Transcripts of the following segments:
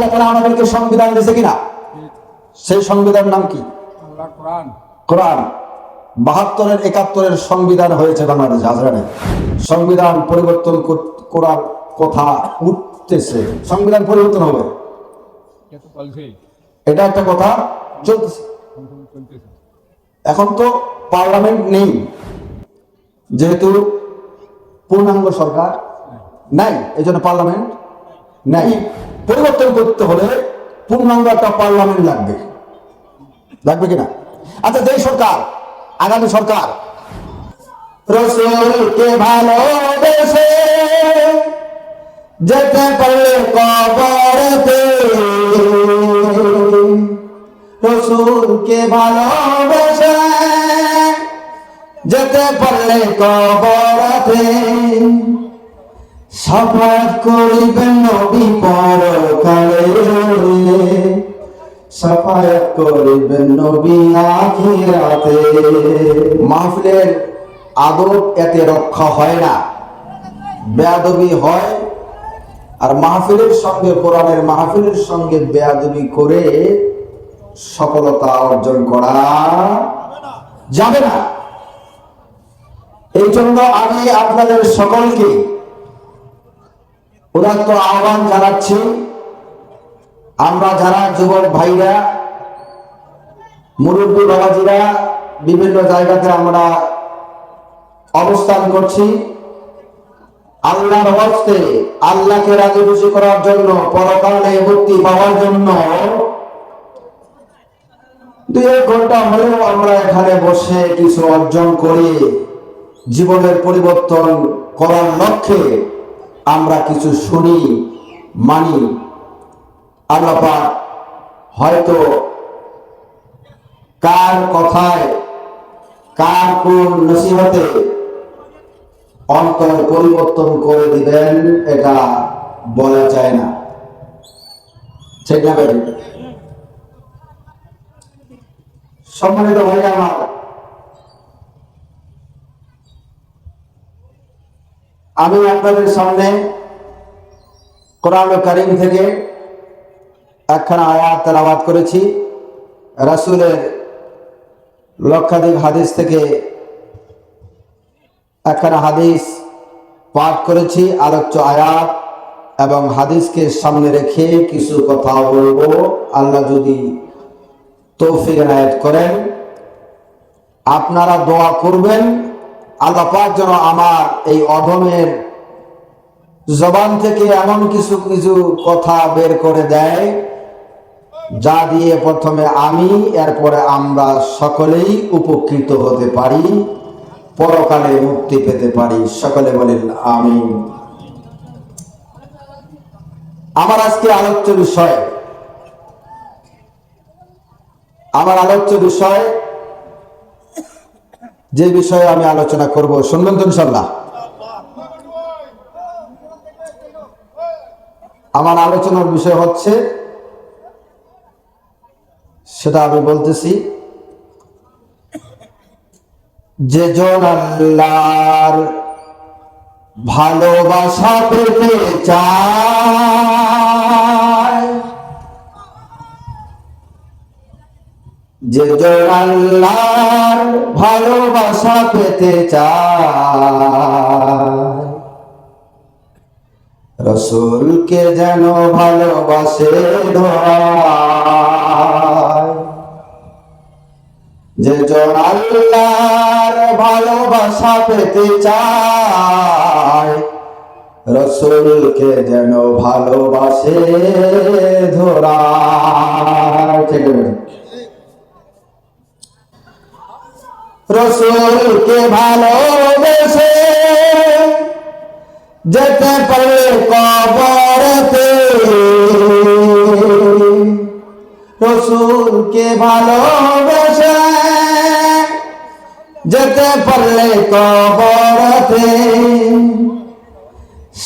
আল্লাহ তালা আমাদেরকে সংবিধান দিয়েছে কিনা? সেই সংবিধান নাম কি? কোরআন। বাহাত্তরের একাত্তরের সংবিধান হয়েছে বাংলাদেশ হাজরানে। সংবিধান পরিবর্তন করার কথা উঠতেছে। সংবিধান পরিবর্তন হবে। এটা একটা কথা চলতেছে। চলতেছে এখন তো পার্লামেন্ট নেই। যেহেতু পূর্ণাঙ্গ সরকার নাই এই জন্য পার্লামেন্ট নাই। পরিবর্তন করতে হলে পূর্ণাঙ্গ একটা পার্লামেন্ট লাগবে। লাগবে কিনা? আচ্ছা যেই সরকার, আগামী সরকার, রসুলকে ভালোবেসে যেতে পারলে কবরতে, রসুলকে ভালোবেসে যেতে পারলে কবরতে সাফাত করিবেন নবী পরকালে সাফায়াত করিবেন নবী আখিরাতে। মাহফিলের আদব এতে রক্ষা হয় না, বেয়াদবি হয়। আর মাহফিলের সঙ্গে, কোরআনের মাহফিলের সঙ্গে বেয়াদবি করে সফলতা অর্জন করা যাবে না। এই জন্য আমি আপনাদের সকলকে উদাত্ত আহ্বান জানাচ্ছি। আমরা যারা যুবক ভাইরা, মুরব্বী বাবাজিরা, বিভিন্ন জায়গাতে আমরা অবস্থান করছি। আল্লাহর হস্তে আল্লাহকে রাজি খুশি করার জন্য, পরকালে মুক্তি পাওয়ার জন্য দুই এক ঘণ্টা হলেও আমরা এখানে বসে কিছু অর্জন করে জীবনের পরিবর্তন করার লক্ষ্যে আমরা কিছু শুনি, মানি। আল্লাহ হয়তো কার কথায়, কার কোন নসিহতে অন্তর পরিবর্তন করে দিবেন, এটা বলা যায় না। ঠিক না সম্মানিত ভাই আমার আমি আপনাদের সামনে কোরআন করিম থেকে একখানা আয়াত তেলাবাদ করেছি। রাসূলের লক্ষাধিক হাদিস থেকে একখানা হাদিস পাঠ করেছি, আলোচ্য আয়াত, এবং হাদিসকে সামনে রেখে কিছু কথা বলব। আল্লাহ যদি তৌফিক এনায়েত করেন, আপনারা দোয়া করবেন আল্লাহ পাক যেন আমার এই অধমের জবান থেকে এমন কিছু কিছু কথা বের করে দেয়, যা দিয়ে প্রথমে আমি, এরপরে আমরা সকলেই উপকৃত হতে পারি, পরকালে মুক্তি পেতে পারি। সকলে বলেন আমি আমার আজকে আলোচ্য বিষয়, আমার আলোচ্য বিষয় যে বিষয়ে আমি আলোচনা করব, শুনবেন তো ইনশাল্লাহ আমার আলোচনার বিষয় হচ্ছে, সেটা আমি বলতেছি, যে জন আল্লাহর ভালোবাসা পেতে চায় যে আল্লাহর ভালোবাসা পেতে রসুলকে যেন ভালোবাসে যে আল্লাহর ভালোবাসা পেতে চায়। রসুলকে যেন ভালোবাসে ধরায়। ঠিক? রসুলকে ভালোবেসে যেতে পারলে কবরতে। রসুলকে ভালোবেসে যেতে পারলে কবরতে।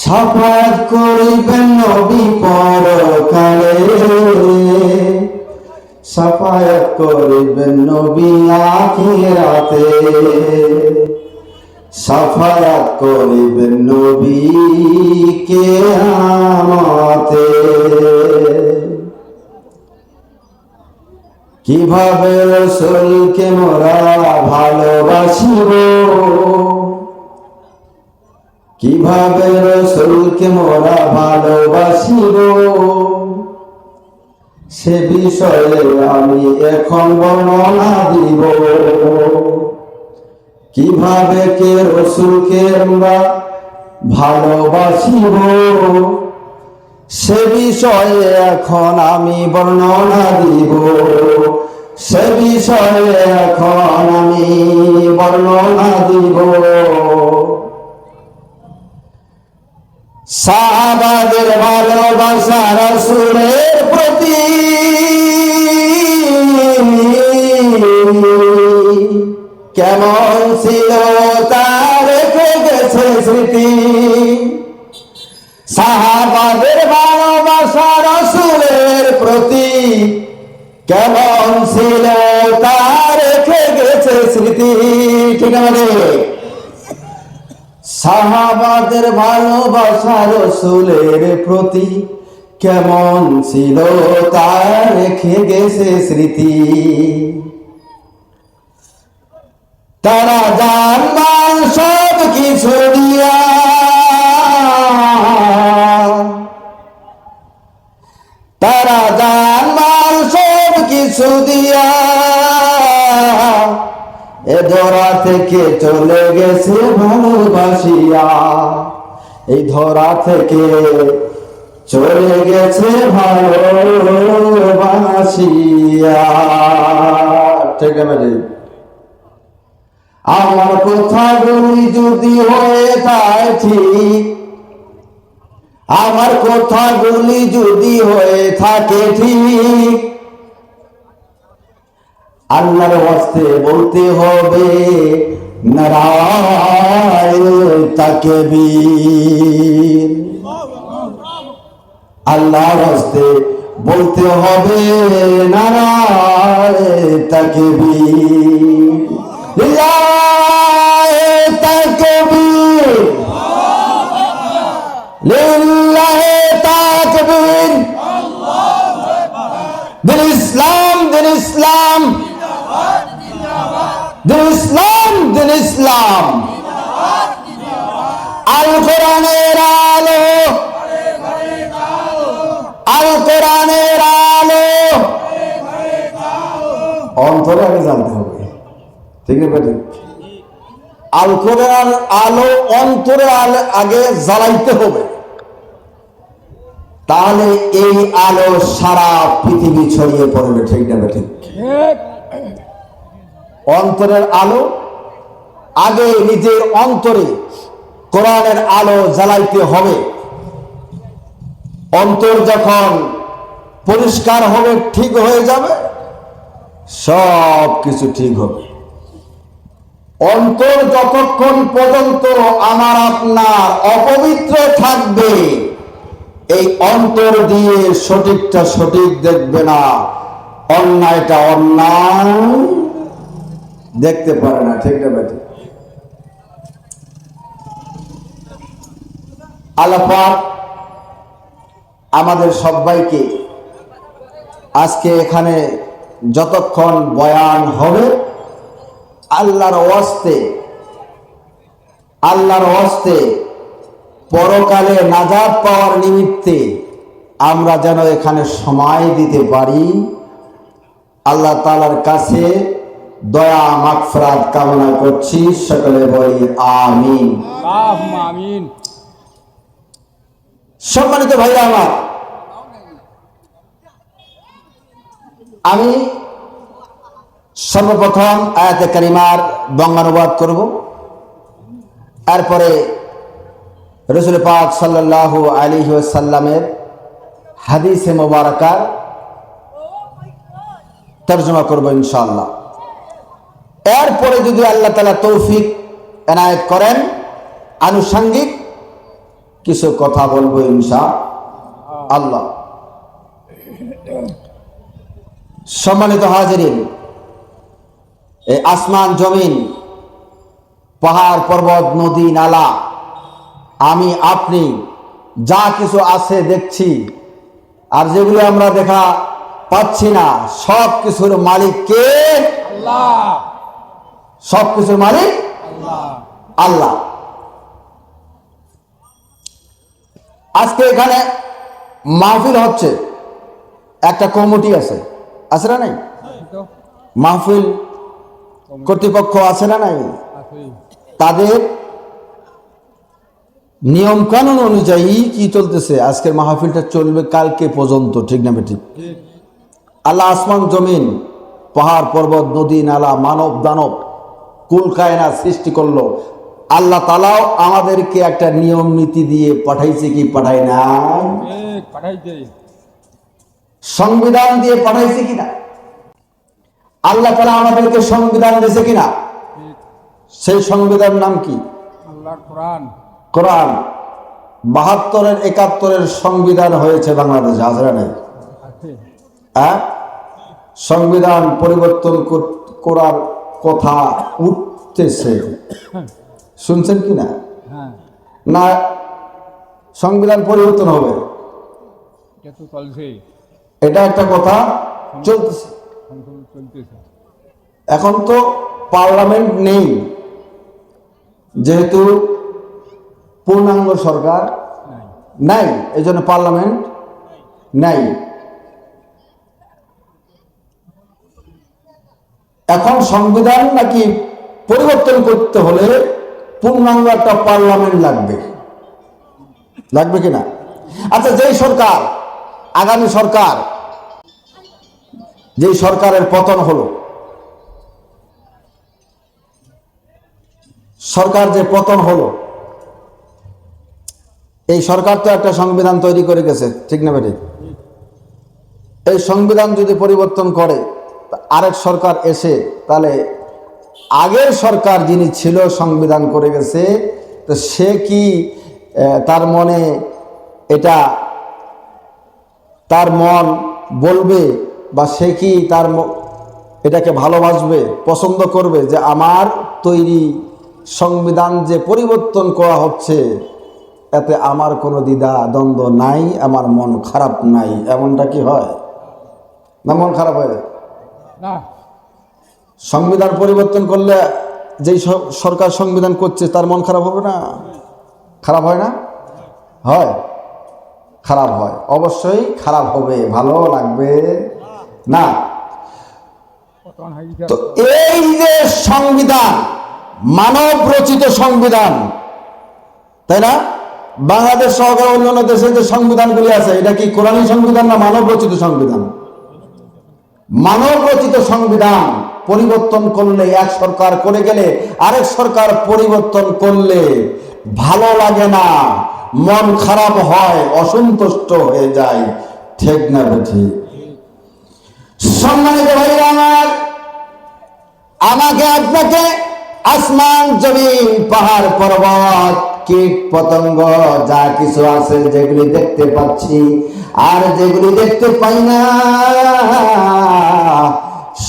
সাফাত করিবেন নবী পরকালে। সাফায়াত করিবেন নবী আখিরাতে। সাফায়াত করিবেন নবী কে আমাতে কীভাবে রসুলকে মোরা ভালোবাসিব? কীভাবে রসুলকে মোরা ভালোবাসিব? সে বিষয়ে আমি এখন বর্ণনা দিব। কীভাবে কে রসুলকে আমরা ভালোবাসিব? সে বিষয়ে এখন আমি বর্ণনা দিব। সে বিষয়ে এখন আমি বর্ণনা দিব। সাহাবাদের ভালোবাসা রসুলের কেমন ছিল তার গেছে স্মৃতি? সাহাবাদের ভালোবাসা রসুলের প্রতি কেমন ছিল তার গেছে স্মৃতি? ঠিক আছে সাহাবাদের ভালোবাসা রসুলের প্রতি কেমন ছিল তার রেখে গেছে স্মৃতি? তারা জানবার সব কিছু দিয়া। তারা জানবার সব কিছু দিয়া। এ ধরা থেকে চলে গেছে ভালোবাসিয়া। এই ধরা থেকে চলে গেছে ভালোবাসিয়া। ঠিক আছে? আমার কথাগুলি যদি হয়ে যায় ঠিক? আমার কথাগুলি যদি হয়ে থাকে ঠিক? আল্লাহর হস্তে বলতে হবে তাকে আল্লাহর হস্তে বলতে হবে, নারায়ণ তাকে বীর। দিন ইসলাম দিন ইসলাম। দিন ইসলাম দিন ইসলাম। আল কোরআনের আলো আল কোরআনের আলো অন্তরে আগে জানতে হবে ঠিক আছে আল কোরআন আলো অন্তরে আগে জ্বালাইতে হবে। তাহলে এই আলো সারা পৃথিবী ছড়িয়ে পড়বে, ঠিক না ঠিক অন্তরের আলো আগে নিজের অন্তরে কোরআনের আলো জ্বালাইতে হবে। অন্তর যখন পরিষ্কার হবে, ঠিক হয়ে যাবে সব কিছু ঠিক হবে। অন্তর যতক্ষণ পর্যন্ত আমার আপনার অপবিত্র থাকবে, এই অন্তর দিয়ে সঠিকটা সঠিক দেখবে না। অন্যায়টা অন্যায় দেখতে পারে না, ঠিক না বেটি আলাপাক আমাদের সবাইকে আজকে এখানে যতক্ষণ বয়ান হবে আল্লাহর ওয়াস্তে আল্লাহর ওয়াস্তে পরকালে নাজাদ পাওয়ার নিমিত্তে আমরা যেন এখানে সময় দিতে পারি। আল্লাহ তালার কাছে দয়া মাগফরাত কামনা করছি। সকলে বলি আমিন। সম্মানিত ভাইরা আমার আমি সর্বপ্রথম আয়াতে কারিমার বঙ্গানুবাদ করব। এরপরে রসুল পাক সাল্লাল্লাহু আলাইহি ওয়াসাল্লামের হাদিসে মোবারকার তর্জমা করব ইনশাআল্লাহ। এরপরে যদি আল্লাহ তালা তৌফিক এনায়েত করেন, আনুষঙ্গিক কিছু কথা বলব ইনশা আল্লাহ সম্মানিত হাজিরিন এই আসমান জমিন পাহাড় পর্বত নদী নালা আমি আপনি যা কিছু আছে দেখছি আর যেগুলো আমরা দেখা পাচ্ছি না সব কিছুর মালিক কে? সব কিছুর মালিক আল্লাহ। আল্লাহ। আজকে এখানে মাহফিল হচ্ছে একটা কমিটি আছে আছে না নাই? মাহফিল কর্তৃপক্ষ আছে না নাই? তাদের নিয়ম কানুন অনুযায়ী কি চলতেছে? আজকের মাহফিলটা চলবে কালকে পর্যন্ত ঠিক না বেঠিক? আল্লাহ আসমান জমিন পাহাড় পর্বত নদী নালা মানব দানব কুল কায়না সৃষ্টি করল। আল্লাহ তালাও আমাদেরকে একটা নিয়ম নীতি দিয়ে পাঠাইছে কি পাঠায় না সংবিধান দিয়ে পাঠাইছে কিনা আল্লাহ তালা আমাদেরকে সংবিধান দিয়েছে কিনা? সেই সংবিধান নাম কি? কোরআন। বাহাত্তরের একাত্তরের সংবিধান হয়েছে বাংলাদেশে হাজরা হ্যাঁ? সংবিধান পরিবর্তন করার কথা উঠতেছে। শুনছেন কি না? হ্যাঁ। না সংবিধান পরিবর্তন হবে। এটা একটা কথা চলতেছে। এখন তো পার্লামেন্ট নেই যেহেতু পূর্ণাঙ্গ সরকার নাই। এই জন্য পার্লামেন্ট নাই। এখন সংবিধান নাকি পরিবর্তন করতে হলে পূর্ণাঙ্গ একটা পার্লামেন্ট লাগবে। লাগবে কিনা আচ্ছা যেই সরকার আগামী সরকার যেই সরকারের পতন হলো, সরকার যে পতন হলো, এই সরকার তো একটা সংবিধান তৈরি করে গেছে, ঠিক না বেঠিক? এই সংবিধান যদি পরিবর্তন করে আরেক সরকার এসে, তাহলে আগের সরকার যিনি ছিল সংবিধান করে গেছে, তো সে কি তার মনে এটা, তার মন বলবে বা সে কি তার এটাকে ভালোবাসবে পছন্দ করবে যে আমার তৈরি সংবিধান যে পরিবর্তন করা হচ্ছে এতে আমার কোনো দ্বিধা দ্বন্দ্ব নাই আমার মন খারাপ নাই এমনটা কি হয়? না মন খারাপ হয়? না। সংবিধান পরিবর্তন করলে যেই সরকার সংবিধান করছে তার মন খারাপ হবে না? খারাপ হয় না? হয়। খারাপ হয়। অবশ্যই খারাপ হবে ভালো লাগবে। না। তো এই যে সংবিধান, মানব রচিত সংবিধান, তাই না? বাংলাদেশ সহকারে অন্যান্য দেশে যে সংবিধানগুলি আছে, এটা কি কোরআনী সংবিধান না মানব রচিত সংবিধান? মানব রচিত সংবিধান পরিবর্তন করলে এক সরকার করে গেলে, আরেক সরকার পরিবর্তন করলে ভালো লাগে না, মন খারাপ হয়, অসন্তুষ্ট হয়ে যায়, ঠিক না ঠিক সম্মানিত ভাইরা আমার আমাকে আপনাকে আসমান, জমিন, পাহাড়, পর্বত, কীট, পতঙ্গ, যা কিছু আছে যেগুলি দেখতে পাচ্ছি আর যেগুলি দেখতে পাই না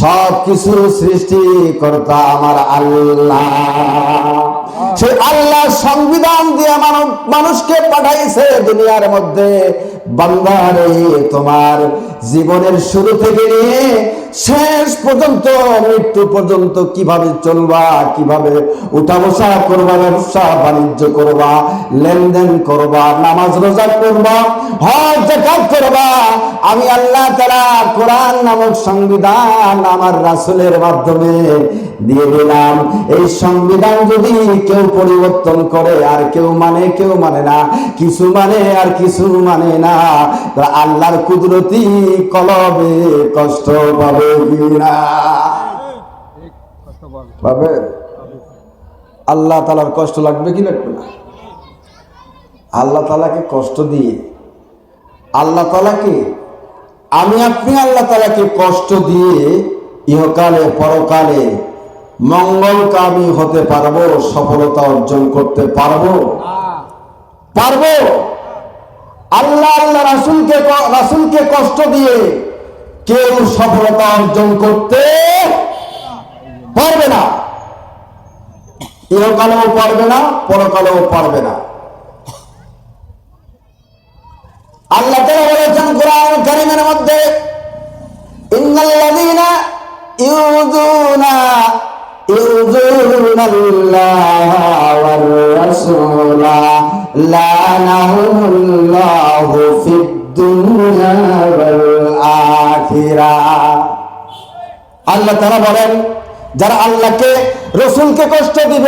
সব কিছু সৃষ্টিকর্তা আমার আল্লাহ। সে আল্লাহ সংবিধান দিয়ে মানব মানুষকে পাঠাইছে দুনিয়ার মধ্যে, বান্দারে, তোমার জীবনের শুরু থেকে নিয়ে শেষ পর্যন্ত, মৃত্যু পর্যন্ত কীভাবে চলবা, কীভাবে উঠা বসা করবা, ব্যবসা বাণিজ্য করবা, লেনদেন করবা, নামাজ রোজা করবা, হজ করবা, আমি আল্লাহ তারা কোরআন নামক সংবিধান আমার রাসূলের মাধ্যমে দিয়ে দিলাম। এই সংবিধান যদি কেউ পরিবর্তন করে, আর কেউ মানে কেউ মানে না। কিছু মানে আর কিছু মানে না। আল্লাহর কুদরতি কলবে কষ্ট পাবে পাবে? আল্লাহ তালার কষ্ট লাগবে কি লাগবে না। আল্লাহ তালাকে কষ্ট দিয়ে। আল্লাহ তালাকে আমি আপনি আল্লাহ তালাকে কষ্ট দিয়ে ইহকালে, পরকালে মঙ্গলকামী হতে পারব, সফলতা অর্জন করতে পারব। পারব? আল্লাহ আল্লাহ রাসুলকে রাসুলকে কষ্ট দিয়ে কেউ সফলতা অর্জন করতে পারবে না। ইহকালেও পারবে না, পরকালেও পারবে না। আল্লাহ বলেছেন কোরআন কারীমের মধ্যে يؤذون الله والرسول لعنهم الله في الدنيا والآخرة আল্লাহ তারা বলেন যারা আল্লাহকে রসুলকে কষ্ট দিবে